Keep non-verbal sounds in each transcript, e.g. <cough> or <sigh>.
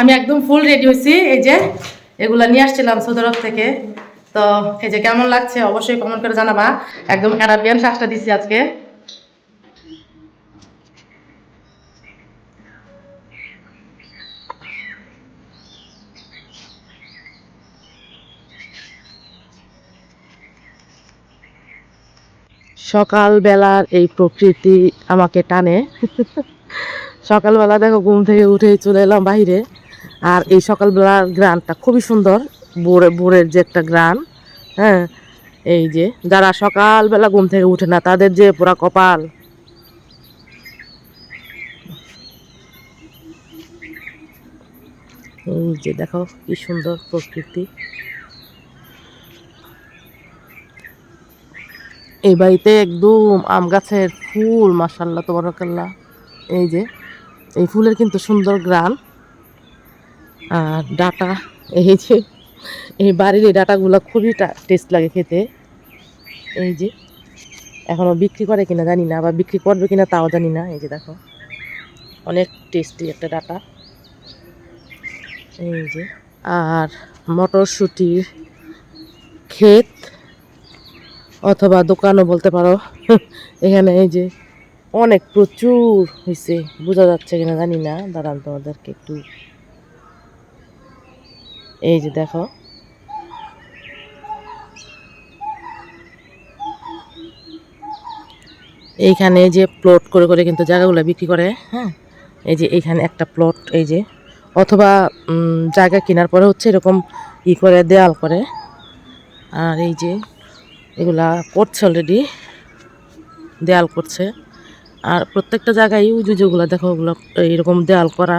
আমি একদম full ready হয়েছি। এই যে এগুলা নিয়ে আসছিলাম সৌদি আরব থেকে। তো এই যে কেমন লাগছে অবশ্যই কমেন্ট করে জানাবা। একদম অ্যারাবিয়ান শ্বাসটা দিছি আজকে। সকালবেলার এই প্রকৃতি আমাকে টানে। <laughs> সকালবেলা দেখো ঘুম থেকে উঠে চলে এলাম বাইরে। আর এই সকালবেলার গ্রানটা খুবই সুন্দর। বোরে বোরের যে একটা গ্রান হ্যাঁ এই যে, যারা সকালবেলা ঘুম থেকে উঠে না, তাদের যে পুরা কপাল। এই যে দেখো, কি সুন্দর প্রকৃতি। এই বাড়িতে একদম আম গাছের ফুল মাসাল্লাহ তোমারকাল্লা এই যে, এই ফুলের কিন্তু সুন্দর গ্রান। আর ডাটা, এই যে, এই বাড়ির এই ডাটাগুলো খুবই টেস্ট লাগে খেতে। এই যে এখনও বিক্রি করে কিনা জানি না বা বিক্রি করবে কিনা তাও জানি না, এই যে দেখো। অনেক টেস্টি একটা ডাটা। এই যে, আর মটরশুঁটির ক্ষেত, অথবা দোকানও বলতে পারো। <laughs> এখানে এই যে, অনেক প্রচুর হয়েছে বোঝা যাচ্ছে কিনা জানি না। দাঁড়ান তোমাদেরকে একটু এই যে দেখো। এইখানে যে প্লট করে করে কিন্তু জায়গাগুলো বিক্রি করে হ্যাঁ? এই যে এইখানে একটা প্লট এই যে। অথবা জায়গা কেনার পরে হচ্ছে এরকম ই করে, দেয়াল করে। আর এই যে এগুলা করছে অলরেডি দেয়াল করছে। আর প্রত্যেকটা জায়গায় উজু যেগুলো দেখো ওগুলো এরকম দেয়াল করা,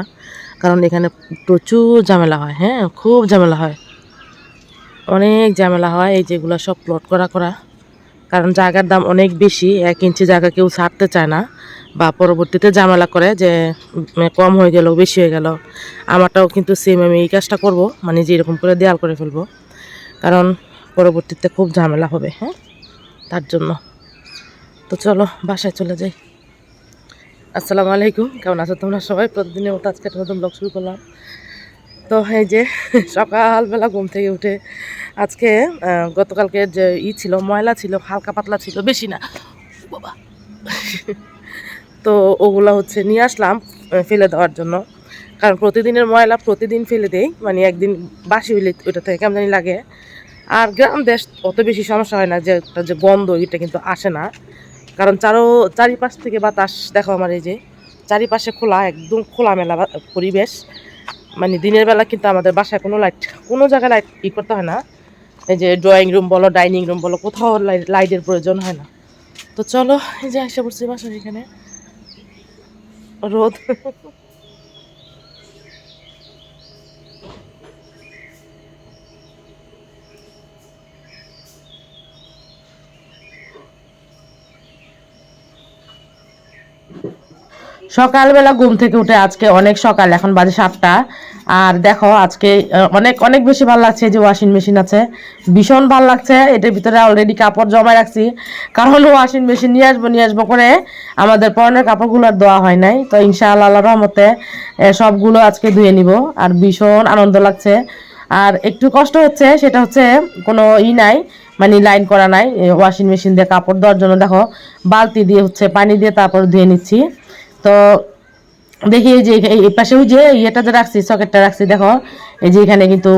কারণ এখানে প্রচুর ঝামেলা হয় হ্যাঁ খুব ঝামেলা হয়। অনেক ঝামেলা হয় এই যেগুলো সব প্লট করা করা, কারণ জায়গার দাম অনেক বেশি, এক ইঞ্চি জায়গা কেউ ছাড়তে চায় না বা পরবর্তীতে ঝামেলা করে যে কম হয়ে গেল, বেশি হয়ে গেল। আমারটাও কিন্তু সেম আমি এই কাজটা করব মানে যে এরকম করে দেয়াল করে ফেলব। কারণ পরবর্তীতে খুব ঝামেলা হবে হ্যাঁ তার জন্য। তো চলো, বাসায় চলে যাই। আসসালামু আলাইকুম। কেমন আছো তোমরা সবাই? প্রতিদিনের মতো আজকে একটা নতুন ব্লগ শুরু করলাম। তো এই যে, সকালবেলা ঘুম থেকে উঠে আজকে গতকালকে যে ই ছিল, ময়লা ছিল, হালকা পাতলা ছিল, বেশি না। বাবা। তো ওগুলা হচ্ছে নিয়ে আসলাম ফেলে দেওয়ার জন্য। কারণ প্রতিদিনের ময়লা প্রতিদিন ফেলে দেই মানে একদিন বাসি হইলে ওটা থেকে কেমন জানি লাগে। আর গ্রাম দেশ অত বেশি সমস্যা হয় না, যে একটা যে গন্ধ, এটা কিন্তু আসে না। কারণ চারো, চারিপাশ থেকে বাতাস, দেখো আমার এই যে, চারিপাশে খোলা, একদম খোলামেলা পরিবেশ। মানে দিনের বেলা কিন্তু আমাদের বাসায় কোনো লাইট কোনো জায়গায় লাইট ই করতে হয় না। এই যে ড্রয়িং রুম বলো ডাইনিং রুম বলো, কোথাও লাইট লাইটের প্রয়োজন হয় না। তো চলো, এই যে আসে পড়ছি বাসার এখানে। রোদ। সকালবেলা ঘুম থেকে উঠে আজকে অনেক সকাল, এখন বাজে সাতটা। আর দেখো, আজকে অনেক অনেক বেশি ভালো লাগছে যে ওয়াশিং মেশিন আছে। ভীষণ ভালো লাগছে, এটার ভিতরে অলরেডি কাপড় জমায় রাখছি। কারণ ওয়াশিং মেশিন নিয়ে আসব নিয়ে আসব করে আমাদের পরনের কাপড়গুলো আর দেওয়া হয় নাই। তো ইনশাআল্লাহ আল্লাহ রহমতে সবগুলো আজকে ধুয়ে নিব। আর ভীষণ আনন্দ লাগছে। আর একটু কষ্ট হচ্ছে, সেটা হচ্ছে কোনো ই নাই মানে লাইন করা নাই ওয়াশিং মেশিন দিয়ে কাপড় দেওয়ার জন্য। দেখো, বালতি দিয়ে হচ্ছে পানি দিয়ে তারপর ধুয়ে নিচ্ছি। তো দেখি যে এই এই পাশে ওই যে ইয়েটা যে রাখছি, সকেটটা রাখছি, দেখো। এই যে এখানে কিন্তু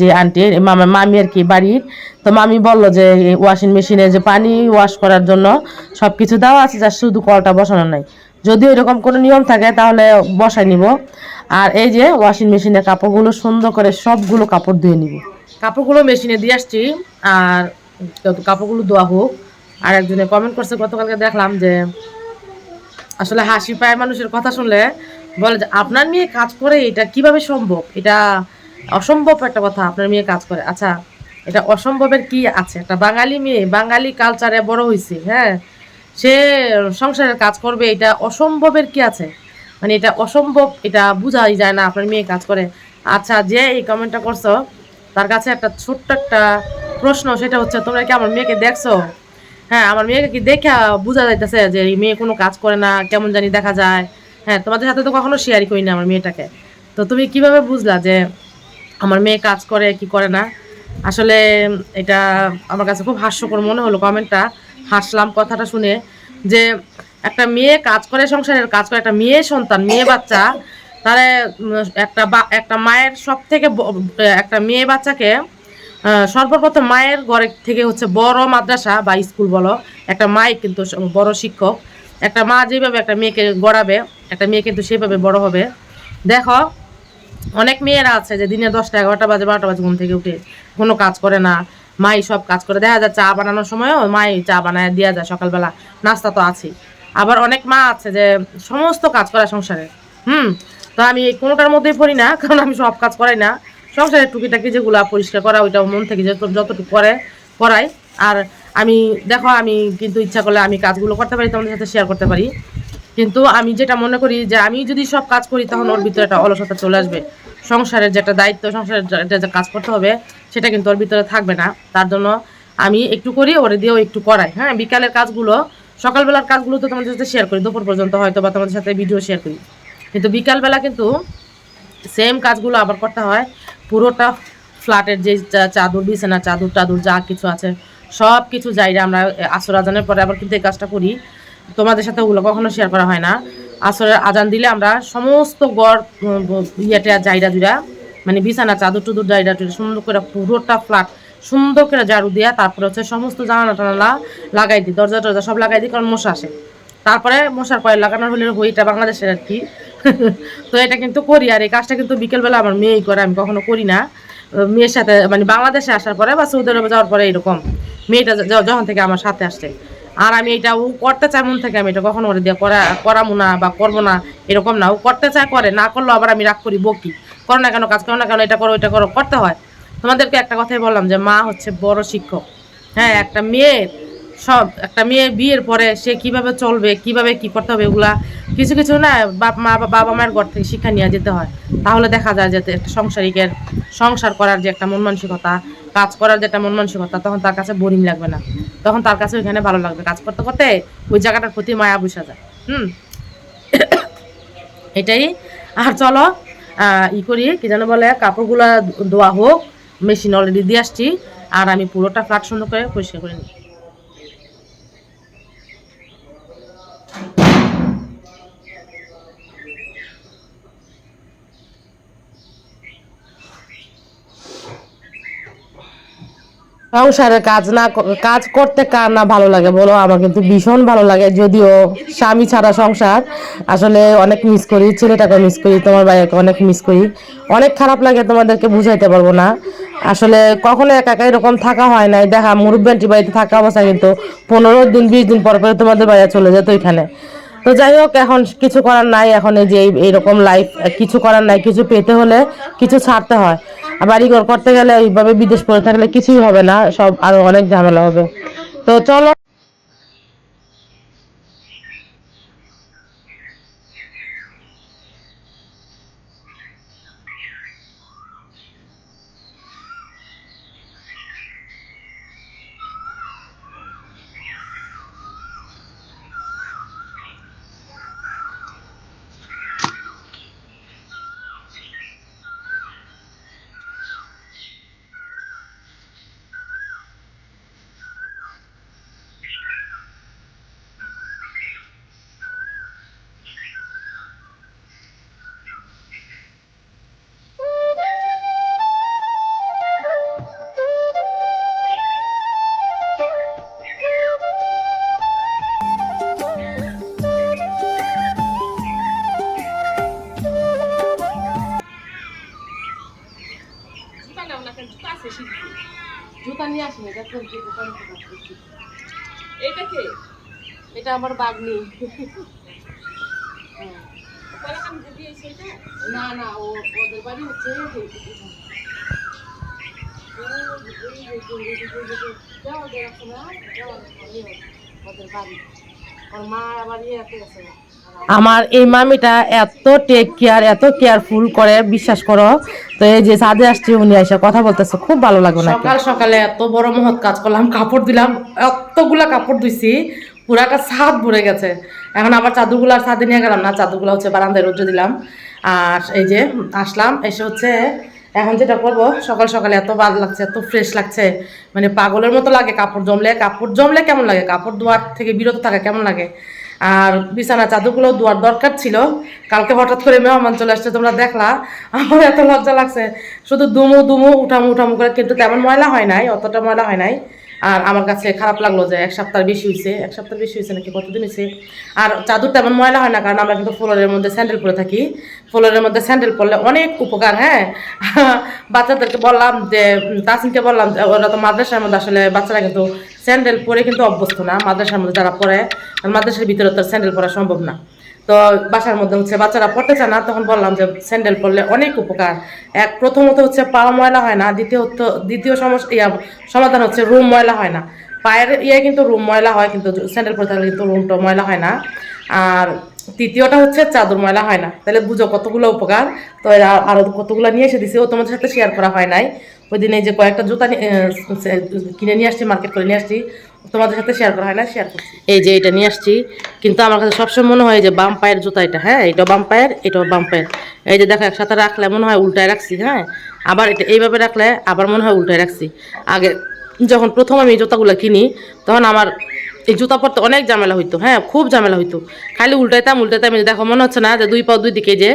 যে আন্টি মামা আর কি বাড়ির তো মামি বলল যে ওয়াশিং মেশিনে যে পানি ওয়াশ করার জন্য সব কিছু দেওয়া আছে, যা শুধু কলটা বসানো নাই। যদি এরকম কোনো নিয়ম থাকে, তাহলে বসাই নিব। আর এই যে ওয়াশিং মেশিনে কাপড়গুলো সুন্দর করে সবগুলো কাপড় ধুয়ে নিব। কাপড়গুলো মেশিনে দিয়ে আসছি, আর কাপড়গুলো ধোয়া হোক। আর একজনে কমেন্ট করছে, গতকালকে দেখলাম যে আসলে হাসি পায় মানুষের কথা শুনলে, বলে যে, আপনার মেয়ে কাজ করে, এটা কীভাবে সম্ভব? এটা অসম্ভব একটা কথা, আপনার মেয়ে কাজ করে। আচ্ছা এটা অসম্ভবের কি আছে? একটা বাঙালি মেয়ে, বাঙালি কালচারে বড় হয়েছে হ্যাঁ? সে সংসারের কাজ করবে, এটা অসম্ভবের কি আছে? মানে এটা অসম্ভব, এটা বোঝাই যায় না আপনার মেয়ে কাজ করে। আচ্ছা যে এই কমেন্টটা করছ, তার কাছে একটা ছোট্ট একটা প্রশ্ন, সেটা হচ্ছে, তোমরা কি আমার মেয়েকে দেখছ? হ্যাঁ আমার মেয়েকে কি দেখে বোঝা যাইতেছে যে এই মেয়ে কোনো কাজ করে না কেমন জানি দেখা যায়। হ্যাঁ তোমাদের সাথে তো কখনো শেয়ারই করি না আমার মেয়েটাকে। তো তুমি কীভাবে বুঝলা যে আমার মেয়ে কাজ করে কি করে না? আসলে এটা আমার কাছে খুব হাস্যকর মনে হলো কমেন্টটা হাসলাম কথাটা শুনে যে একটা মেয়ে কাজ করে সংসারের কাজ করে একটা মেয়ে সন্তান মেয়ে বাচ্চা উম, একটা একটা মায়ের সব থেকে একটা মেয়ে বাচ্চাকে সর্বপ্রথম মায়ের ঘরে থেকে হচ্ছে বড় মাদ্রাসা বা স্কুল বলো। একটা মাই কিন্তু বড় শিক্ষক। একটা মা যেভাবে একটা মেয়েকে গড়াবে, একটা মেয়ে কিন্তু সেভাবে বড় হবে। দেখো, অনেক মেয়েরা আছে যে দিনে দশটা এগারোটা বাজে, বারোটা বাজে ঘুম থেকে উঠে কোনো কাজ করে না। মাই সব কাজ করে। দেখা যায় চা বানানোর সময়ও মাই চা বানায় দেওয়া যায় সকালবেলা। নাস্তা তো আছেই। আবার অনেক মা আছে যে সমস্ত কাজ করে সংসারে। হুম? তো আমি কোনোটার মধ্যেই পড়ি না, কারণ আমি সব কাজ করাই না। সংসারের টুকিটাকি যেগুলো পরিষ্কার করা ওইটা মন থেকে যত যতটুকু করে, করাই। আর আমি, দেখো, আমি কিন্তু ইচ্ছা করলে আমি কাজগুলো করতে পারি, তোমাদের সাথে শেয়ার করতে পারি। কিন্তু আমি যেটা মনে করি যে, আমি যদি সব কাজ করি, তখন ওর ভিতরে একটা অলসতা চলে আসবে। সংসারের যেটা দায়িত্ব, সংসারের যে কাজ করতে হবে, সেটা কিন্তু ওর ভিতরে থাকবে না। তার জন্য আমি একটু করি, ওরে দিয়েও একটু করাই। হ্যাঁ বিকালের কাজগুলো, সকালবেলার কাজগুলো তো তোমাদের সাথে শেয়ার করি। দুপুর পর্যন্ত হয়তো বা তোমাদের সাথে ভিডিও শেয়ার করি। কিন্তু বিকালবেলা কিন্তু সেম কাজগুলো আবার করতে হয়। পুরোটা ফ্ল্যাটের যে চাদর বিছানা চাদর টাদুর যা কিছু আছে সব কিছু যাইরা আমরা আসর আজানের পরে আবার কিন্তু এই কাজটা করি। তোমাদের সাথে ওগুলো কখনো শেয়ার করা হয় না। আসরের আজান দিলে আমরা সমস্ত গড় ইয়েটা জায়গা জুড়া মানে বিছানা, চাদর টুদুর জায়গা টুদুর সুন্দর করে পুরোটা ফ্ল্যাট সুন্দর করে ঝাড়ু দিয়া তারপরে হচ্ছে সমস্ত জানালা টানালা লাগাই দিই দরজা টরজা সব লাগাই দিই, কারণ মশা আসে। তারপরে মশার কয়েল লাগানোর হলে হইটা বাংলাদেশের আর কি। তো এটা কিন্তু করি আর এই কাজটা কিন্তু বিকেলবেলা আমার মেয়েই করে, আমি কখনো করি না। মেয়ের সাথে মানে বাংলাদেশে আসার পরে বা সৌদি আরবে যাওয়ার পরে এরকম। মেয়েটা যখন থেকে আমার সাথে আসছে। আর আমি এটা ও করতে চাই মন থেকে, আমি এটা কখনো ওরে দিয়ে করা, করামু না বা করব না, এরকম না। ও করতে চায়, করে। না করলেও আবার আমি রাগ করি, বকি। করো না কেন, কাজ করো না কেন, এটা করো এটা করো, করতে হয়। তোমাদেরকে একটা কথাই বললাম যে মা হচ্ছে বড় শিক্ষক। হ্যাঁ একটা মেয়ের সব, একটা মেয়ে বিয়ের পরে সে কীভাবে চলবে, কীভাবে কি করতে হবে এগুলা, কিছু কিছু না বাপ মা বাবা মায়ের ঘর থেকে শিক্ষা নিয়ে যেতে হয়। তাহলে দেখা যায় যে একটা সংসারিকের সংসার করার যে একটা মন মানসিকতা, কাজ করার যে একটা মন মানসিকতা, তখন তার কাছে বোরিং লাগবে না। তখন তার কাছে ওইখানে ভালো লাগবে। কাজ করতে করতে ওই জায়গাটার প্রতি মায়া বসা যায়। হুম? <coughs> এটাই। আর চলো ই করি, কি যেন বলে, কাপড়গুলা ধোয়া হোক মেশিন অলরেডি দিয়ে আসছি, আর আমি পুরোটা ফ্ল্যাট সুন্দর করে পরিষ্কার করে নিই। সংসারে কাজ না কাজ করতে কার না ভালো লাগে বলো? আমার কিন্তু ভীষণ ভালো লাগে। যদিও স্বামী ছাড়া সংসার, আসলে অনেক মিস করি ছেলেটাকে মিস করি, তোমার ভাইয়াকে অনেক মিস করি। অনেক খারাপ লাগে তোমাদেরকে বুঝাইতে পারব না। আসলে কখনো একা একা এরকম থাকা হয় নাই। দেখা মুরব্বান্টি বাড়িতে থাকা অবস্থা কিন্তু পনেরো দিন, বিশ দিন পর পরে তোমাদের ভাইয়া চলে যেত ওইখানে। তো যাই হোক, এখন কিছু করার নাই, এখন এই যে এই- এইরকম লাইফ কিছু করার নাই, কিছু পেতে হলে কিছু ছাড়তে হয়। আর বাড়িঘর করতে গেলে এইভাবে বিদেশ পড়ে থাকলে কিছুই হবে না, সব আরও অনেক ঝামেলা হবে। তো চলো। আমার বাগনি। না না ও ওদের বাড়ি হচ্ছে আমার এই মামিটা এত টেক কেয়ার এত কেয়ারফুল করে বিশ্বাস করো। তো এই যে সাদে আসছে উনি এসে কথা বলতেছে খুব ভালো লাগল সকাল সকালে এত বড় মহৎ কাজ করলাম কাপড় দিলাম এতগুলা কাপড় ধুইছি পুরাটা ছাদ ভরে গেছে। এখন আবার চাদরগুলো আর ছাদে নিয়ে গেলাম না, চাদরগুলো হচ্ছে বারান্দায় রোদ্রে দিলাম। আর এই যে আসলাম, এসে হচ্ছে এখন যেটা করব, সকাল সকালে এত ভালো লাগছে, এত ফ্রেশ লাগছে। মানে পাগলের মতো লাগে কাপড় জমলে কাপড় জমলে কেমন লাগে? কাপড় ধোয়ার থেকে বিরত থাকা কেমন লাগে? আর বিছানা চাদরগুলো ধোয়ার দরকার ছিল। কালকে হঠাৎ করে মেহমান চলে আসছে, তোমরা দেখলা। আমার এত লজ্জা লাগছে। শুধু দুমু দুমু, উঠামু উঠামু করে, কিন্তু তেমন ময়লা হয় নাই, অতটা ময়লা হয় নাই। আর আমার কাছে খারাপ লাগল যে এক সপ্তাহ বেশি হয়েছে এক সপ্তাহ বেশি হয়েছে নাকি কতদিন হয়েছে আর চাদর তেমন ময়লা হয় না কারণ আমরা কিন্তু ফ্লোরের মধ্যে স্যান্ডেল পরে থাকি। ফ্লোরের মধ্যে স্যান্ডেল পরলে অনেক উপকার হ্যাঁ? <laughs> বাচ্চাদেরকে বললাম যে উম, তাসিনকে বললাম ওরা তো মাদ্রাসার মধ্যে আসলে বাচ্চারা কিন্তু স্যান্ডেল পরে কিন্তু অভ্যস্ত না মাদ্রাসার মধ্যে যারা কারণ মাদ্রাসার ভিতরে তো স্যান্ডেল পরা সম্ভব না। তো বাসার মধ্যে হচ্ছে বাচ্চারা পড়তে চায় না, তখন বললাম যে স্যান্ডেল পরলে অনেক উপকার। এক প্রথমত হচ্ছে পা ময়লা হয় না, দ্বিতীয়ত, দ্বিতীয় সমস্যা ইয়া, সমাধান হচ্ছে রুম ময়লা হয় না। পায়ের ইয়ে কিন্তু রুম ময়লা হয়, কিন্তু স্যান্ডেল পরে থাকলে কিন্তু রুমটা ময়লা হয় না। আর তৃতীয়টা হচ্ছে চাদর ময়লা হয় না। তাহলে বুঝো কতগুলো উপকার। তো আরও কতগুলো নিয়ে এসে দিছে, ও তোমাদের সাথে শেয়ার করা হয় নাই। ওই দিন এই যে কয়েকটা জুতা কিনে নিয়ে আসছি মার্কেট করে নিয়ে আসছি, তোমাদের সাথে শেয়ার করা হয় না শেয়ার করছি। এই যে এটা নিয়ে আসছি, কিন্তু আমার কাছে সবসময় মনে হয় যে বাম পায়ের জুতা এটা হ্যাঁ এটা বাম পায়ের, এটাও বাম পায়ের। এই যে দেখো, একসাথে রাখলে মনে হয় উল্টায় রাখছি হ্যাঁ আবার এটা এইভাবে রাখলে আবার মনে হয় উল্টায় রাখছি। আগে যখন প্রথম আমি জুতাগুলো কিনি, তখন আমার এই জুতা পরতে অনেক ঝামেলা হইতো হ্যাঁ খুব ঝামেলা হইতো। খালি উল্টাইতাম উল্টাইতাম, এই দেখো, মনে হচ্ছে না যে দুই পাও দুই দিকে যে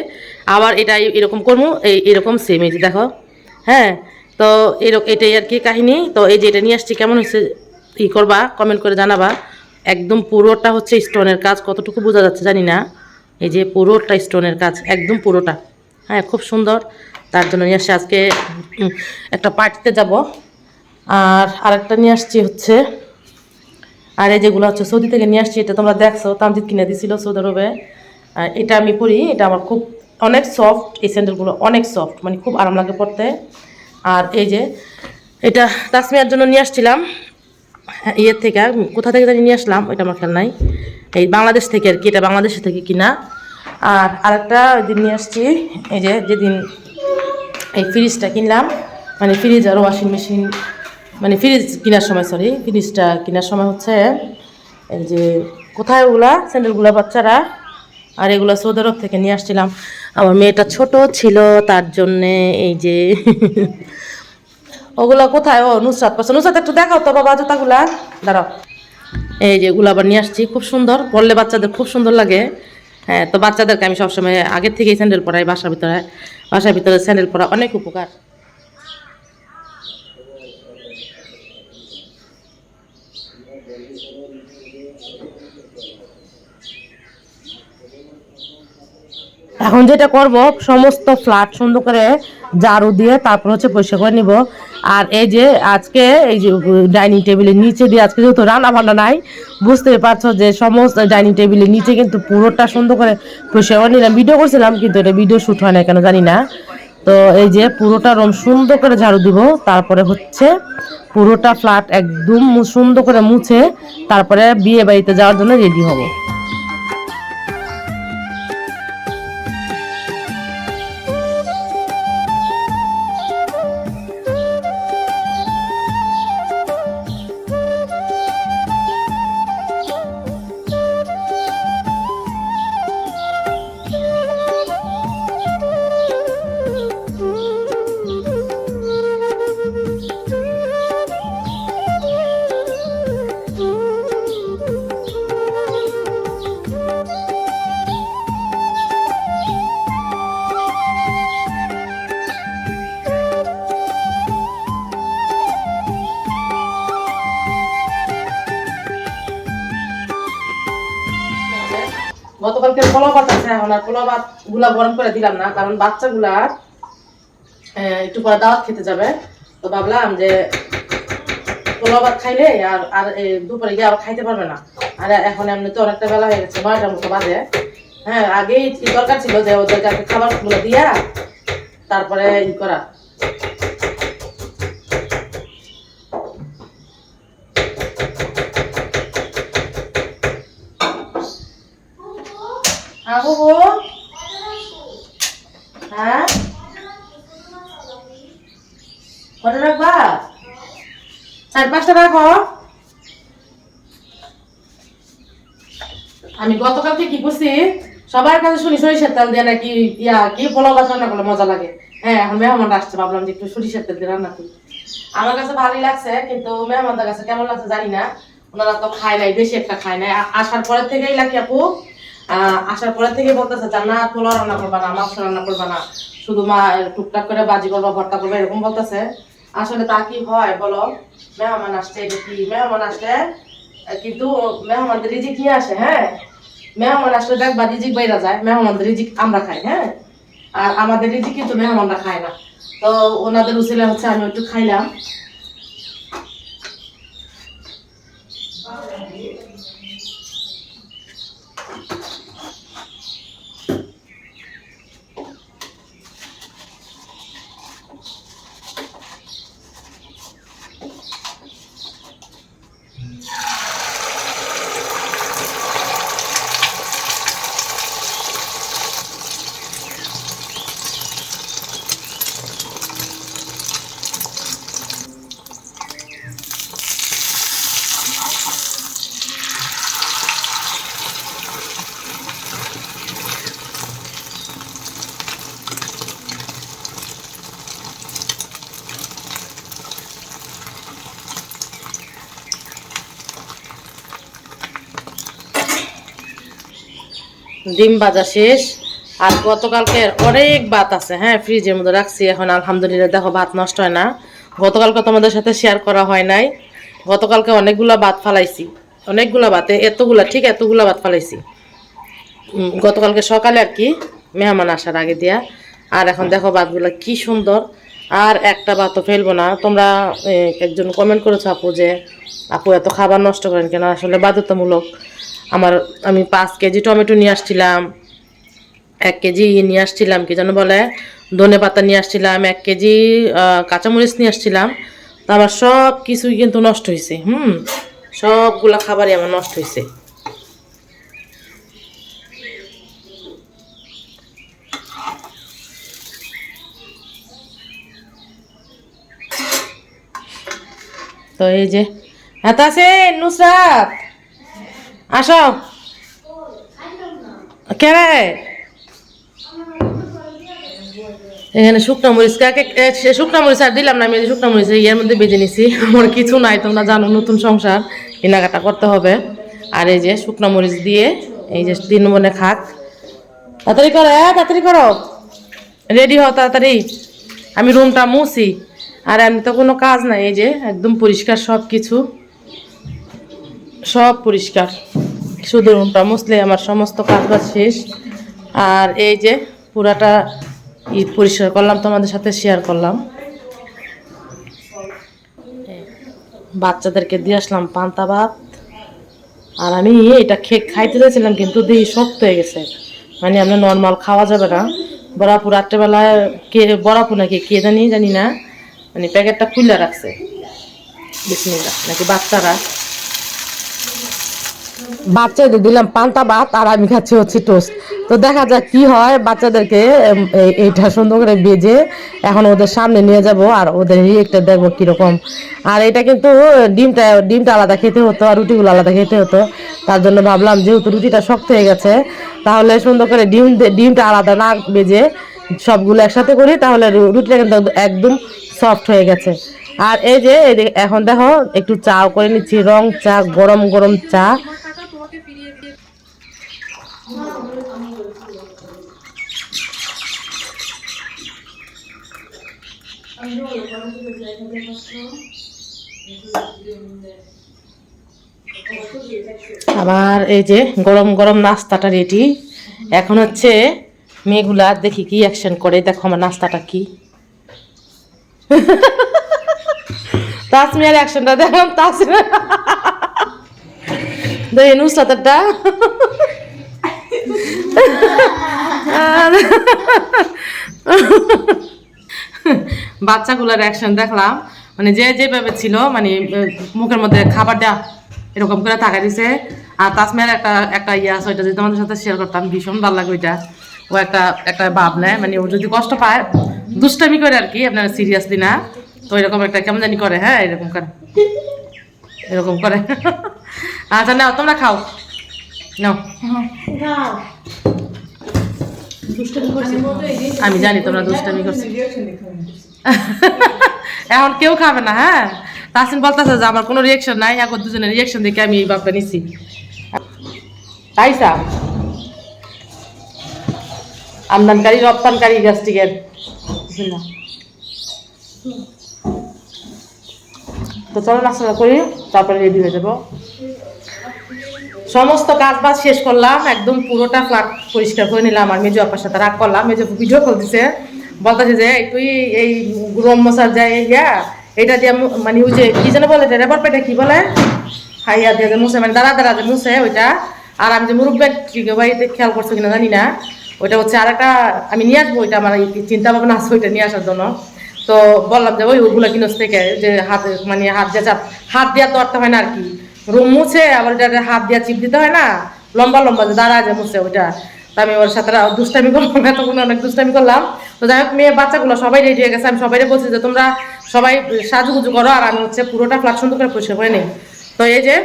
আবার এটা এরকম করব এই এরকম সেম এই যে দেখো হ্যাঁ তো এরকম এটাই আর কি কাহিনী। তো এই যে এটা নিয়ে আসছি, কেমন হয়েছে, ই করবা কমেন্ট করে জানাবা। একদম পুরোটা হচ্ছে স্টোনের কাজ, কতটুকু বোঝা যাচ্ছে জানি না। এই যে পুরোটা স্টোনের কাজ, একদম পুরোটা হ্যাঁ খুব সুন্দর। তার জন্য নিয়ে আসছি আজকে একটা পার্টিতে যাব। আর আরেকটা নিয়ে আসছি হচ্ছে আর এই যেগুলো হচ্ছে সৌদি থেকে নিয়ে আসছি, এটা তোমরা দেখছ তামজিৎ কিনে দিছিল সৌদি আরবে। আর এটা আমি পরি, এটা আমার খুব, অনেক সফট এই স্যান্ডেলগুলো অনেক সফট মানে খুব আরাম লাগে পরতে। আর এই যে, এটা তাসমিয়ার জন্য নিয়ে আসছিলাম। ইয়ের থেকে, কোথা থেকে জানি নিয়ে আসলাম এটা আমার খেয়াল নাই। এই বাংলাদেশ থেকে আর কি, এটা বাংলাদেশ থেকে কিনা। আর আরেকটা ওই দিন নিয়ে আসছি, এই যে, যেদিন এই ফ্রিজটা কিনলাম মানে ফ্রিজ আর ওয়াশিং মেশিন মানে ফ্রিজ কেনার সময় সরি ফ্রিজটা কেনার সময় হচ্ছে এই যে কোথায় ওগুলা? স্যান্ডেলগুলা বাচ্চারা। আর এগুলো সৌদি থেকে নিয়ে আসছিলাম। আমার মেয়েটা ছোট ছিল, তার জন্যে এই যে <laughs> ওগুলো কোথায়? ও নুসরাত পাশে নুসরাত, একটু দেখাও তো বাবা জুতাগুলা। দাঁড়াও। এই যে এগুলো আবার নিয়ে আসছি, খুব সুন্দর। পরলে বাচ্চাদের খুব সুন্দর লাগে। হ্যাঁ তো বাচ্চাদেরকে আমি সবসময় আগের থেকেই স্যান্ডেল পরাই বাসার ভিতরে। বাসার ভিতরে স্যান্ডেল পরা অনেক উপকার। এখন যেটা করব, সমস্ত ফ্ল্যাট সুন্দর করে ঝাড়ু দিয়ে তারপর হচ্ছে পরিষ্কার করে নিব। আর এই যে আজকে এই যে ডাইনিং টেবিলের নিচে দিয়ে আজকে যেহেতু রান্না বান্না নাই, বুঝতে পারছ যে সমস্ত ডাইনিং টেবিলের নিচে কিন্তু পুরোটা সুন্দর করে পরিষ্কার করে নিলাম। ভিডিও করছিলাম, কিন্তু এটা ভিডিও শ্যুট হয় না কেন জানি না। তো এই যে পুরোটা রুম সুন্দর করে ঝাড়ু দিব, তারপরে হচ্ছে পুরোটা ফ্ল্যাট একদম সুন্দর করে মুছে, তারপরে বিয়ে বাড়িতে যাওয়ার জন্য রেডি হব। গতকালকে পোলাও ভাত আছে এখন আর পোলাও ভাতগুলা গরম করে দিলাম না কারণ বাচ্চাগুলার আহ, একটু পরে দাওয়াত খেতে যাবে। তো ভাবলাম যে পোলাও ভাত খাইলে আর আর এই দুপুরে গিয়ে আবার খাইতে পারবে না। আর এখন এমনি তো অনেকটা বেলা হয়ে গেছে নয়টার মতো বাজে। হ্যাঁ আগেই দরকার ছিল যে ওদের কাছে খাবারগুলো দিয়া তারপরে ই করা। আবু হ্যাঁ? কটা রাখবা? চার পাঁচটা রাখো। আমি গতকালকে কি করছি, সবার কাছে শুনি সরিষার তেল দিয়ে নাকি ইয়া, কি পোলাও ভাত রান্না করলে মজা লাগে। হ্যাঁ এখন মেহমান আসছে, ভাবলাম যে একটু সরিষার তেল দিয়ে রান্না করি। আমার কাছে ভালোই লাগছে, কিন্তু মেহমানদের কাছে কেমন লাগছে জানি না। ওনারা তো খায় নাই, বেশি একটা খায় নাই। আসার পরের থেকেই লাকি আপু আসার পরের থেকে বলতেছে, জান্নাত পোলাও রান্না করবা না মাংস রান্না করবা না, শুধু মা টুকটাক করে বাজি করবা, ভর্তা করবা, এরকম বলতেছে। আসলে তা কি হয় বলো? মেহমান আসছে, এটা কি? মেহমান আসলে কিন্তু মেহমানদের রিজিক নিয়ে আসে হ্যাঁ? মেহমান আসলে দেখবা রিজিক বাইরা যায়, মেহমানদের রিজিক আমরা খাই হ্যাঁ? আর আমাদের রিজিক কিন্তু মেহমানরা খায় না। তো ওনাদের উচিলে হচ্ছে, আমি একটু খাইলাম। ডিম ভাজা শেষ। আর গতকালকে অনেক ভাত আছে হ্যাঁ ফ্রিজের মধ্যে রাখছি এখন, আলহামদুলিল্লাহ, দেখো ভাত নষ্ট হয় না। গতকালকে তোমাদের সাথে শেয়ার করা হয় নাই। গতকালকে অনেকগুলা ভাত ফালাইছি। অনেকগুলা ভাতে, এতগুলা, ঠিক এতগুলা ভাত ফালাইছি। গতকালকে সকালে আর কি মেহমান আসার আগে দিয়া। আর এখন দেখো ভাতগুলা কি সুন্দর। আর একটা ভাতও ফেলব না। তোমরা একজন কমেন্ট করেছ আপু যে, আপু, এত খাবার নষ্ট করেন কেন? আসলে বাধ্যতামূলক। আমার, আমি পাঁচ কেজি টমেটো নিয়ে আসছিলাম, এক কেজি ইয়ে নিয়ে আসছিলাম, কি যেন বলে, ধনে পাতা নিয়ে আসছিলাম, এক কেজি কাঁচামরিচ নিয়ে আসছিলাম, তো আমার সব কিছুই কিন্তু নষ্ট হয়েছে হুম? সবগুলা খাবারই আমার নষ্ট হয়েছে তো এই যে হাত আছে নুসরাত? আসো। কেরে এখানে শুকনো মরিচ, কাকে শুকনো মরিচ আর দিলাম না, আমি শুকনো মরিচ ইয়ের মধ্যে বেজে নিছি। আমার কিছু নাই, তোমরা জানো, নতুন সংসার, কেনাকাটা করতে হবে। আর এই যে শুকনো মরিচ দিয়ে, এই যে তিন মনে খাক। তাড়াতাড়ি করো হ্যাঁ তাড়াতাড়ি করো। রেডি হও তাড়াতাড়ি। আমি রুমটা মুছি। আর এমনি তো কোনো কাজ নাই, এই যে একদম পরিষ্কার সব কিছু সব পরিষ্কার। শুধু রুমটা মুছলে আমার সমস্ত কাজ বাজ শেষ। আর এই যে পুরাটা ই পরিষ্কার করলাম, তোমাদের সাথে শেয়ার করলাম। বাচ্চাদেরকে দিয়ে আসলাম পান্তা ভাত। আর আমি এটা খেয়ে খাইতে চাইছিলাম, কিন্তু দেখি শক্ত হয়ে গেছে। মানে আমরা নর্মাল খাওয়া যাবে না। বরাপুর রাত্রেবেলায় কে বরাপুর নাকি কে জানি জানি না। মানে প্যাকেটটা খুলে রাখছে। বিসমিল্লাহ, নাকি বাচ্চারা। বাচ্চাদের দিলাম পান্তা ভাত আর আমি খাচ্ছি হচ্ছে টোস্ট তো দেখা যাক কি হয়, বাচ্চাদেরকে এই- এইটা সুন্দর করে বেজে এখন ওদের সামনে নিয়ে যাব আর ওদের একটা দেখব কীরকম। আর এটা কিন্তু ডিমটা ডিমটা আলাদা খেতে হতো আর রুটিগুলো আলাদা খেতে হতো। তার জন্য ভাবলাম যেহেতু রুটিটা শক্ত হয়ে গেছে, তাহলে সুন্দর করে ডিম ডিমটা আলাদা না বেজে সবগুলো একসাথে করি, তাহলে রুটিটা কিন্তু একদম সফট হয়ে গেছে। আর এই যে এখন দেখো, একটু চাও করে নিচ্ছি, রং চা, গরম গরম চা। আবার এই যে গরম গরম নাস্তাটা রেডি এখন হচ্ছে মেয়েগুলা দেখি কি অ্যাকশন করে। দেখো আমার নাস্তাটা কি। তাসমিয়ার অ্যাকশনটা দেখলাম, তাসমিয়া। দেখি বাচ্চাগুলোর অ্যাকশন দেখলাম। মানে যে যেভাবে ছিল মানে মুখের মধ্যে খাবার দেওয়া এরকম করে থাকা দিছে। আর তাসমিয়ার একটা একটা ইয়ে আছে ওইটা যদি তোমাদের সাথে শেয়ার করতাম ভীষণ ভালো লাগে ওইটা। ও একটা একটা ভাব নেয় মানে ও যদি কষ্ট পায় দুষ্টামি করে আর কি আপনার সিরিয়াসলি না তো এরকম একটা কেমন জানি করে হ্যাঁ এরকম করে। এরকম করে। <laughs> আচ্ছা নাও তোমরা খাও। নাও। আমি জানি তোমরা দুষ্টামি করছ। এখন কেউ খাবে না হ্যাঁ? তাসিন বলতেছে যে আমার কোনো রিয়াকশন নাই, এখন দুজনের রিয়াকশন দেখে আমি এই বাপটা নিছি। তাইসা আমদানকারী, রপ্তানকারী গ্যাস্ট্রিকের। তো চলো নাস্তা করি, তারপরে রেডি হয়ে যাব। সমস্ত কাজ বাজ শেষ করলাম, একদম পুরোটা ফ্ল্যাট পরিষ্কার করে নিলাম, আর মেজো আপার সাথে রাগ করলাম। মেজো ভিডিও কল দিছে বলতেছে যে তুই এই রোম মশার যাই ইয়া এটা দিয়ে মানে ওই যে, কি যেন বলে রেবার পেটে কি বলে? হাইয়া দিয়ে যে মুছে মানে দাঁড়া দাঁড়া যে মুছে ওইটা। আর আমি যে মুরব্বের বাড়িতে খেয়াল করছ কিনা জানি না। ওইটা হচ্ছে আর একটা আমি নিয়ে আসব ওইটা, আমার চিন্তা ভাবনা আছে ওইটা নিয়ে আসার জন্য। তো বললাম যে, ওই ওগুলো কিনোস থেকে, যে হাত মানে হাত দিয়ে চাপ, হাত দেওয়া তো অর্থ হয় না আর কি। রুম মুছে, আবার এটা হাত দিয়ে চিপ দিতে হয় না, লম্বা লম্বা যে দাঁড়া যে মুছে ওইটা। আমি ওর সাথে দুষ্টামি করলাম, এতক্ষণ অনেক দুষ্টামি করলাম। তো যাই হোক, মেয়ে বাচ্চাগুলো সবাই রেডি হয়ে গেছে। আমি সবাই বলছি যে তোমরা সবাই সাজুগুজু করো আর আমি হচ্ছে পুরোটা ফ্ল্যাট সুন্দর করে পরিষ্কার করে নিই। তো এই যে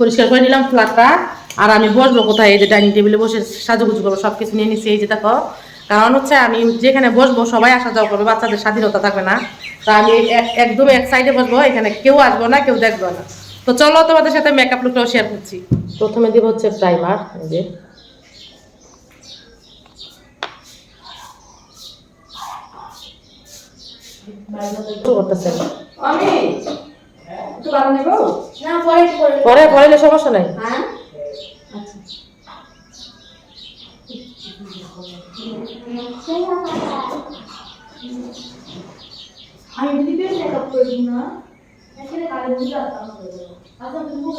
পরিষ্কার করে নিলাম ফ্ল্যাটটা আর আমি বসবো কোথায়? এই যে ডাইনিং টেবিলে বসে সাজুগুজু করব সব কিছু নিয়ে নিচ্ছি এই যে দেখো, কারণ হচ্ছে আমি যেখানে বসবো সবাই আসা যাওয়া করবে, বাচ্চাদের স্বাধীনতা থাকবে না। তা আমি একদম এক সাইডে বসবো, এখানে কেউ আসব না, কেউ দেখব না। তো চলো তোমাদের সাথে মেকআপ লুকটাও শেয়ার করছি। প্রথমে দিব হচ্ছে প্রাইমার এই যে। শুরু করতেছে আমি একটু বাড়ি নেব না পরে পরে। সমস্যা নাই। হ্যাঁ? আমি মেকআপ না। এখানে কালে বুঝে আচ্ছা তুমি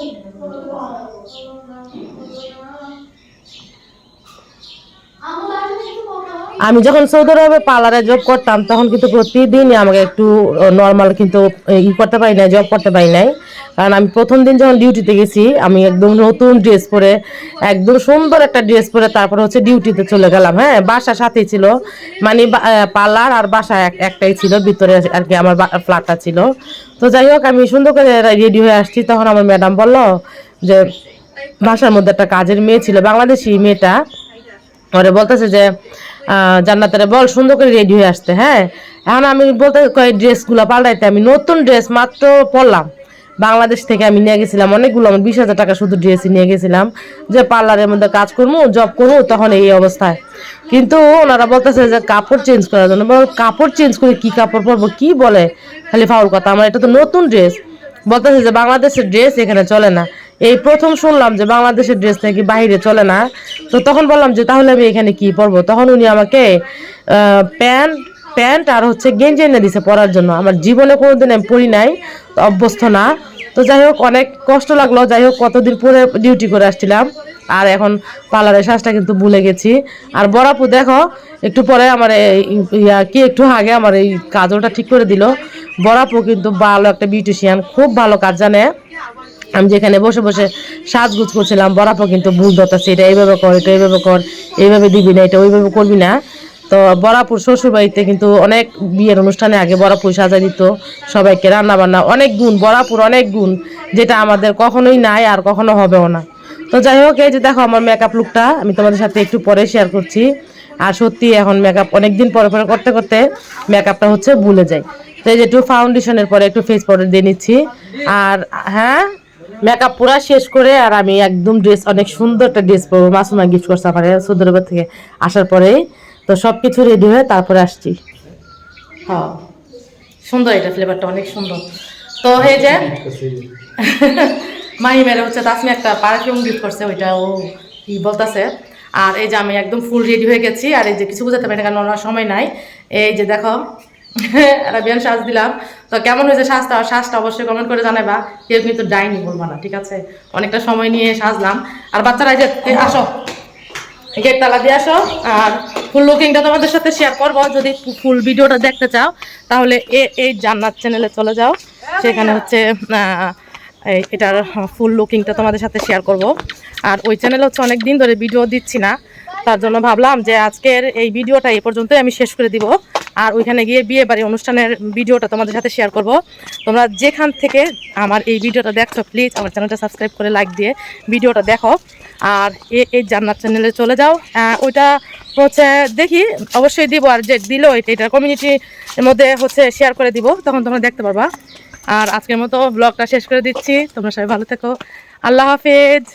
আমি যখন সৌদি আরবে পার্লারে জব করতাম, তখন কিন্তু প্রতিদিনই আমাকে একটু নর্মাল কিন্তু ই করতে পারি নাই জব করতে পারি নাই। কারণ আমি প্রথম দিন যখন ডিউটিতে গেছি, আমি একদম নতুন ড্রেস পরে, একদম সুন্দর একটা ড্রেস পরে তারপর হচ্ছে ডিউটিতে চলে গেলাম হ্যাঁ? বাসা সাথেই ছিল। মানে পার্লার আর বাসা এক- একটাই ছিল, ভিতরে আর কি আমার ফ্ল্যাটটা ছিল। তো যাই হোক, আমি সুন্দর করে রেডি হয়ে আসছি। তখন আমার ম্যাডাম বলল যে, বাসার মধ্যে একটা কাজের মেয়ে ছিল, বাংলাদেশি মেয়েটা। ওরে বলতেছে যে জান্নাতেরে বল সুন্দর করে রেডি হয়ে আসতে হ্যাঁ? এখন আমি বলতে কই ড্রেসগুলো পাল্টাইতে, আমি নতুন ড্রেস মাত্র পরলাম। বাংলাদেশ থেকে আমি নিয়ে গেছিলাম অনেকগুলো আমার বিশ হাজার টাকা শুধু ড্রেসই নিয়ে গেছিলাম। যে পার্লারের মধ্যে কাজ করব জব করব তখন এই অবস্থায়। কিন্তু ওনারা বলতেছে যে কাপড় চেঞ্জ করার জন্য কাপড় চেঞ্জ করে কি কাপড় পরবো, কি বলে? খালি ফাউল কথা, আমার এটা তো নতুন ড্রেস বলতেছে যে বাংলাদেশের ড্রেস এখানে চলে না। এই প্রথম শুনলাম যে বাংলাদেশের ড্রেস নাকি বাইরে চলে না। তো তখন বললাম যে তাহলে আমি এখানে কি পরবো? তখন উনি আমাকে প্যান্ট প্যান্ট আর হচ্ছে গেঞ্জি এনে দিছে পরার জন্য। আমার জীবনে কোনোদিন আমি পরি নাই অভ্যস্ত না। তো যাই হোক, অনেক কষ্ট লাগল। যাই হোক, কতদিন পরে ডিউটি করে আসছিলাম। আর এখন পার্লারের শ্বাসটা কিন্তু ভুলে গেছি। আর বরাপু দেখো, একটু পরে আমার ইয়া কি, একটু আগে আমার এই কাজলটা ঠিক করে দিল। বরাপু কিন্তু ভালো একটা বিউটিশিয়ান খুব ভালো কাজ, জানে? আমি যেখানে বসে বসে সাজগুজ করছিলাম বরাপু কিন্তু ভুল ধরতেছে, এটা এইভাবে কর, এটা এইভাবে কর, এইভাবে দিবি না, এটা ওইভাবে করবি না। তো বরাপুর শ্বশুরবাড়িতে কিন্তু অনেক বিয়ের অনুষ্ঠানে আগে বরাপুর সাজা দিত সবাইকে রান্না বান্না অনেক গুণ বরাপুর অনেক গুণ, যেটা আমাদের কখনোই নাই আর কখনো হবেও না। তো যাই হোক, এই যে দেখো আমার মেকআপ লুকটা আমি তোমাদের সাথে একটু পরে শেয়ার করছি। আর সত্যি এখন মেকআপ অনেকদিন পরে পরে করতে করতে মেকআপটা হচ্ছে ভুলে যায় তো এই যে একটু ফাউন্ডেশনের পরে একটু ফেস পাউডার দিয়ে নিচ্ছি। আর হ্যাঁ মেকআপ পুরা শেষ করে আর আমি একদম ড্রেস অনেক সুন্দর একটা ড্রেস পরবো। মাসুমা গিফট করছে আমার সৌদি আরব থেকে আসার পরেই। তো সব কিছু রেডি হয়ে তারপরে আসছি। হ্যাঁ সুন্দর এটা ফ্লেভারটা অনেক সুন্দর। তো এই যে <laughs> মাহি মেরে হচ্ছে তাসমি একটা পারফিউম গিফট করছে ওইটা ও কি বলতেছে? আর এই যে আমি একদম ফুল রেডি হয়ে গেছি। আর এই যে কিছু বুঝাতে পারি না কারণ সময় নাই। এই যে দেখো <laughs> আরাবিয়ান শ্বাস দিলাম। তো কেমন হয়েছে শ্বাসটা শ্বাসটা অবশ্যই কমেন্ট করে জানাবা কেউ কিন্তু ডাইনি বলবা না ঠিক আছে? অনেকটা সময় নিয়ে সাজলাম। আর বাচ্চারা যে এ, আসো। গেট তালা দিয়ে আসো। আর ফুল লুকিংটা তোমাদের সাথে শেয়ার করব। যদি ফুল ভিডিওটা দেখতে চাও তাহলে এ এই জান্নাত চ্যানেলে চলে যাও। সেখানে হচ্ছে এটার ফুল লুকিংটা তোমাদের সাথে শেয়ার করব। আর ওই চ্যানেলে হচ্ছে অনেক দিন ধরে ভিডিও দিচ্ছি না। তার জন্য ভাবলাম যে আজকের এই ভিডিওটা এই পর্যন্তই আমি শেষ করে দিব। আর ওইখানে গিয়ে বিয়ে বাড়ি অনুষ্ঠানের ভিডিওটা তোমাদের সাথে শেয়ার করব। তোমরা যেখান থেকে আমার এই ভিডিওটা দেখছ প্লিজ আমার চ্যানেলটা সাবস্ক্রাইব করে লাইক দিয়ে ভিডিওটা দেখো। আর এই জান্নাত চ্যানেলে চলে যাও। ওইটা হচ্ছে, দেখি, অবশ্যই দিব আর যে দিল এটা কমিউনিটির মধ্যে হচ্ছে শেয়ার করে দিব, তখন তোমরা দেখতে পারবা। আর আজকের মতো ব্লগটা শেষ করে দিচ্ছি। তোমরা সবাই ভালো থেকো। আল্লাহ হাফেজ।